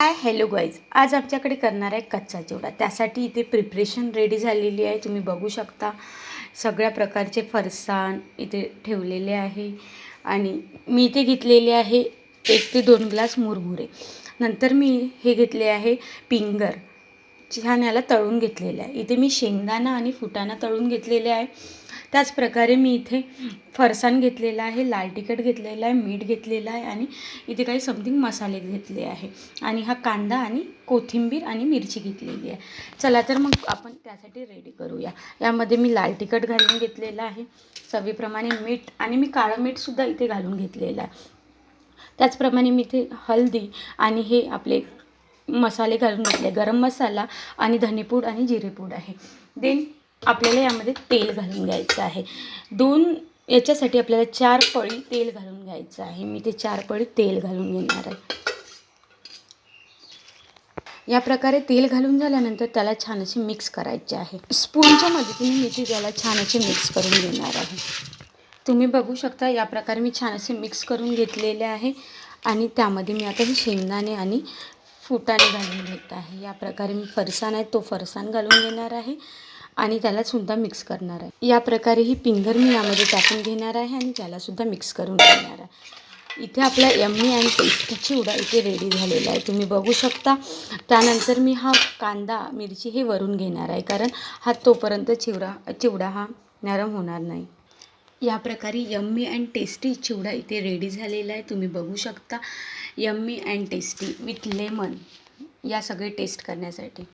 Hi hello guys आज आमच्याकडे करणार आहे कच्चा चिवडा. त्यासाठी इथे प्रिपरेशन रेडी झालेली आहे. तुम्ही बघू शकता. सगळ्या प्रकारचे फरसाण इथे ठेवलेले आहे. आणि मी इथे घेतलेले आहे एक ते दोन ग्लास मुरमुरे. नंतर मी हे घेतले आहे पिंगर. छान याला तळून घेतलेलं आहे. इथे मी शेंगदाणा आणि फुटाणा तळून घेतलेले आहे. त्याचप्रकारे मी इथे फरसाण घेतलेला आहे लाल तिखट घेतलेलं आहे मीठ घेतलेलं आहे आणि इथे काही समथिंग मसाले घेतले आहे. आणि हा कांदा आणि कोथिंबीर आणि मिरची घेतलेली आहे. चला तर मग आपण त्यासाठी रेडी करूया. यामध्ये मी लाल तिखट घालून घेतलेलं आहे. चवीप्रमाणे मीठ आणि मी काळं मीठसुद्धा इथे घालून घेतलेलं आहे. त्याचप्रमाणे मी इथे हळदी आणि हे आपले मसाले घालून घेतले. गरम मसाला आणि धनेपूड आणि जिरेपूड आहे. देन आपल्याला यामध्ये तेल घालून घ्यायचं आहे. दोन याच्यासाठी आपल्याला चार पळी तेल घालून घ्यायचं आहे. मी ते चार पळी तेल घालून घेणार आहे. या प्रकारे तेल घालून झाल्यानंतर त्याला छान असे मिक्स करायचे आहे. स्पूनच्या मदतीने मी ते त्याला छान असे मिक्स करून घेणार आहे. तुम्ही बघू शकता या प्रकारे मी छान असे मिक्स करून घेतलेले आहे. आणि त्यामध्ये मी आता हे शेंगदाणे आणि फुटाणे घालून घेत आहे. या प्रकारे मी फरसाण आहे तो फरसाण घालून घेणार आहे. आणि त्यालासुद्धा मिक्स करणार आहे. या प्रकारे ही पिंगर मी यामध्ये टाकून घेणार आहे आणि त्यालासुद्धा मिक्स करून घेणार आहे. इथे आपला यम्मी आणि टेस्टी चिवडा इथे रेडी झालेला आहे. तुम्ही बघू शकता. त्यानंतर मी हा कांदा मिरची हे वरून घेणार आहे. कारण हा तोपर्यंत चिवडा चिवडा हा नरम होणार नाही. या प्रकारे यम्मी अँड टेस्टी चिवडा इथे रेडी झालेला आहे. तुम्ही बघू शकता. Yummy and tasty with lemon या सगळे टेस्ट करण्यासाठी.